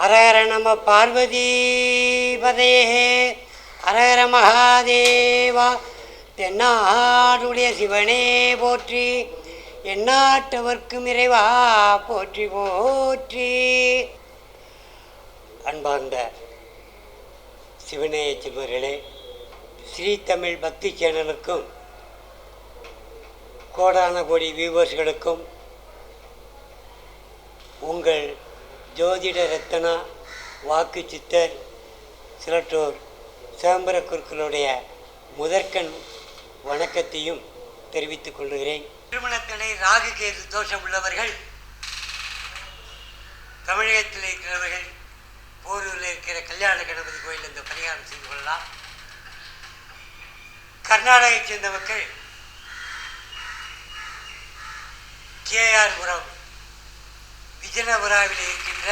ஹரஹர நம பார்வதி பதே ஹரஹர மகாதேவா தென்னாடுடைய சிவனே போற்றி எந்நாட்டவர்க்கும் இறைவா போற்றி போற்றி. அன்பார்ந்த சிவநேய செல்வர்களே ஸ்ரீ தமிழ் பக்தி சேனலுக்கும் கோடான கோடி வியூவர்ஸ்களுக்கும் உங்கள் ஜோதிட ரத்தனா வாக்கு சித்தர் சிலற்றோர் சிதம்பர குருக்களுடைய முதற்கண் வணக்கத்தையும் தெரிவித்துக் கொள்கிறேன். திருமணத்திலே ராகு கேது தோஷம் உள்ளவர்கள் தமிழகத்தில் இருக்கிறவர்கள் போரூரில் இருக்கிற கல்யாண கணபதி கோயில் இந்த பரிகாரம் செய்து கொள்ளலாம். கர்நாடகைச் சேர்ந்த மக்கள் கேஆர்புரம் விஜயபுராவில் இருக்கின்ற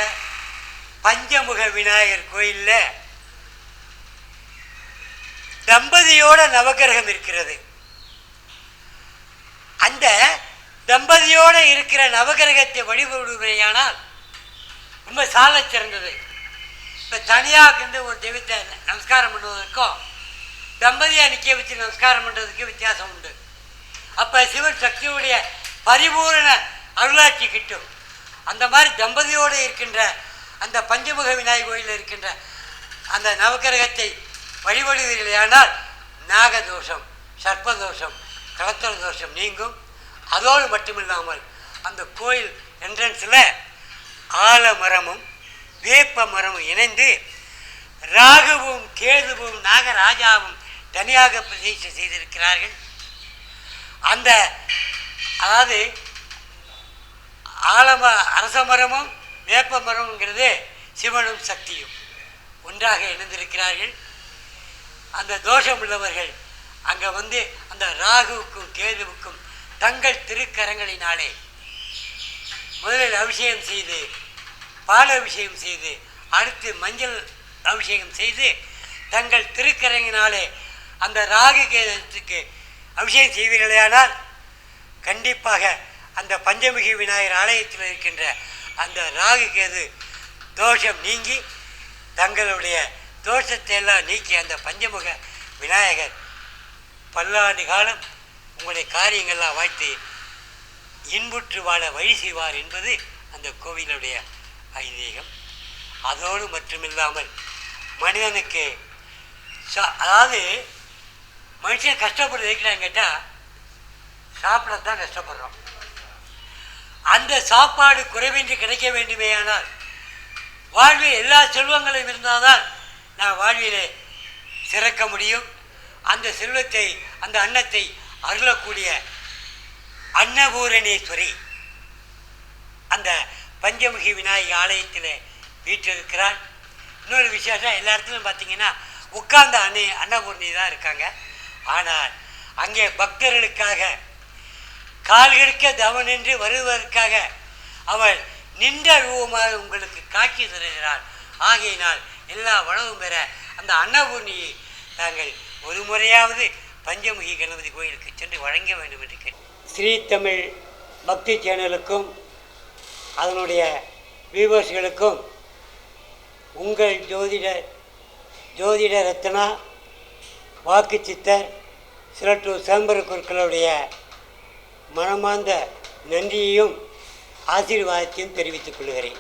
பஞ்சமுக விநாயகர் கோயிலில் தம்பதியோட நவகிரகம் இருக்கிறது. அந்த தம்பதியோட இருக்கிற நவகிரகத்தை வழிபடுவதையானால் ரொம்ப சாலை சிறந்தது. இப்போ தனியாக இருந்து ஒரு தெய்வத்தை நமஸ்காரம் பண்ணுவதற்கும் தம்பதியாக நிற்க வச்சு நமஸ்காரம் பண்ணுறதுக்கு வித்தியாசம் உண்டு. அப்போ சிவன் சக்தியுடைய பரிபூரண அருளாட்சி கிட்டும். அந்த மாதிரி தம்பதியோடு இருக்கின்ற அந்த பஞ்சமுக விநாயகர் கோயிலில் இருக்கின்ற அந்த நவக்கிரகத்தை வழிபடுவீர்களானால் நாகதோஷம் சர்ப்பதோஷம் கலத்தர தோஷம் நீங்கும். அதோடு மட்டுமில்லாமல் அந்த கோயில் என்ட்ரன்ஸில் ஆலமரமும் வேப்ப மரமும் இணைந்து ராகுவும் கேதுவும் நாகராஜாவும் தனியாக பிரதிஷ்டை செய்திருக்கிறார்கள். அந்த அதாவது ஆலம அரச மரமும் வேப்ப மரமுங்கிறது சிவனும் சக்தியும் ஒன்றாக இணைந்திருக்கிறார்கள். அந்த தோஷம் உள்ளவர்கள் அங்கே வந்து அந்த ராகுவுக்கும் கேதுவுக்கும் தங்கள் திருக்கரங்களினாலே முதலில் அபிஷேகம் செய்து பால் அபிஷேகம் செய்து அடுத்து மஞ்சள் அபிஷேகம் செய்து தங்கள் திருக்கரங்கினாலே அந்த ராகு கேதத்துக்கு அபிஷேகம் செய்வீர்களேயானால் கண்டிப்பாக அந்த பஞ்சமுகி விநாயகர் ஆலயத்தில் இருக்கின்ற அந்த ராகு கேது தோஷம் நீங்கி தங்களுடைய தோஷத்தை எல்லாம் நீக்கி அந்த பஞ்சமுக விநாயகர் பல்லாண்டு காலம் உங்களுடைய காரியங்கள்லாம் வாழ்த்து இன்புற்று வாழ வழி செய்வார் என்பது அந்த கோவிலுடைய ஐதீகம். அதோடு மட்டுமில்லாமல் மனிதனுக்கு அதாவது மனுஷன் கஷ்டப்படுறது இருக்கிறாங்க கேட்டால் சாப்பிடத்தான் கஷ்டப்படுறோம். அந்த சாப்பாடு குறைவின்றி கிடைக்க வேண்டுமே ஆனால் வாழ்வில் எல்லா செல்வங்களும் இருந்தால்தான் நான் வாழ்விலே சிறக்க முடியும். அந்த செல்வத்தை அந்த அன்னத்தை அருளக்கூடிய அன்னபூரணேஸ்வரி அந்த பஞ்சமுகி விநாயகி ஆலயத்தில் வீட்டிருக்கிறார் இன்னொரு விசேஷம் எல்லா இடத்துலையும் பார்த்தீங்கன்னா உட்கார்ந்த அன்னை அன்னபூர்ணி தான் இருக்காங்க. ஆனால் அங்கே பக்தர்களுக்காக கால் கால்கெடுக்க தவனின்றி வருவதற்காக அவள் நின்ற ரூபமாக உங்களுக்கு காட்சி தருகிறாள். ஆகையினால் எல்லா வளமும் பெற அந்த அன்னபூர்ணியை தாங்கள் ஒரு முறையாவது பஞ்சமுகி கணபதி கோயிலுக்கு சென்று வழங்க வேண்டும் என்று கேட்டேன். ஸ்ரீ தமிழ் பக்தி சேனலுக்கும் அதனுடைய வியூவர்ஸ்களுக்கும் உங்கள் ஜோதிட ஜோதிட ரத்னா வாக்கு சித்தர் சிலட்டூர் சிதம்பர குருக்களுடைய மனமார்ந்த நன்றியையும் ஆசீர்வாதத்தையும் தெரிவித்துக் கொள்கிறேன்.